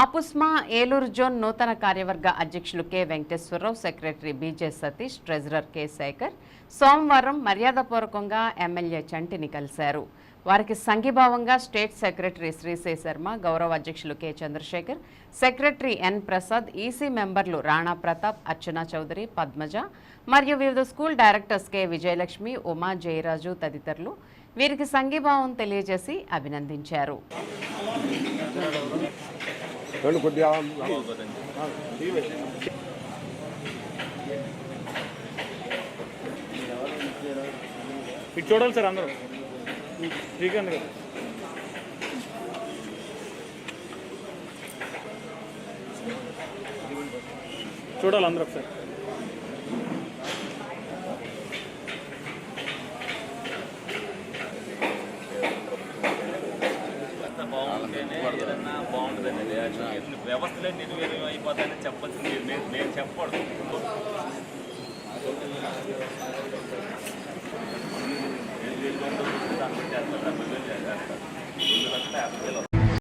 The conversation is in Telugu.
ఆపుస్మా ఏలూరు జోన్ నూతన కార్యవర్గ అధ్యక్షులు K Venkateswara Rao secretary B J Satish treasurer K Sekhar సోమవారం మర్యాదపూర్వకంగా ఎమ్మెల్యే చంటిని కలిశారు. వారికి సంఘీభావంగా స్టేట్ సెక్రటరీ శ్రీశే శర్మ గౌరవ అధ్యక్షులు K Chandrasekhar secretary N Prasad EC మెంబర్లు రాణా ప్రతాప్ అర్చనా చౌదరి పద్మజ మరియు వివిధ school directors K Vijayalakshmi Uma Jayaraju తదితరులు వీరికి సంఘీభావం తెలియజేసి అభినందించారు. రెండు కొద్దిగా ఇటు చూడాలి సార్ అందరూ. శ్రీకాంత్ గారు. చూడాలి అందరూ ఒకసారి. బాగుంటేనే ఏదన్నా బాగుంటుందని రియాక్షన్ ఎన్ని వ్యవస్థలే నిర్వీర్యం అయిపోతాయని చెప్పచ్చు. నేను నేను చెప్పకూడదు. దాన్ని బట్టి అసలు డెబ్బై వేలు చేస్తారు రెండు లక్షల యాభై వేలు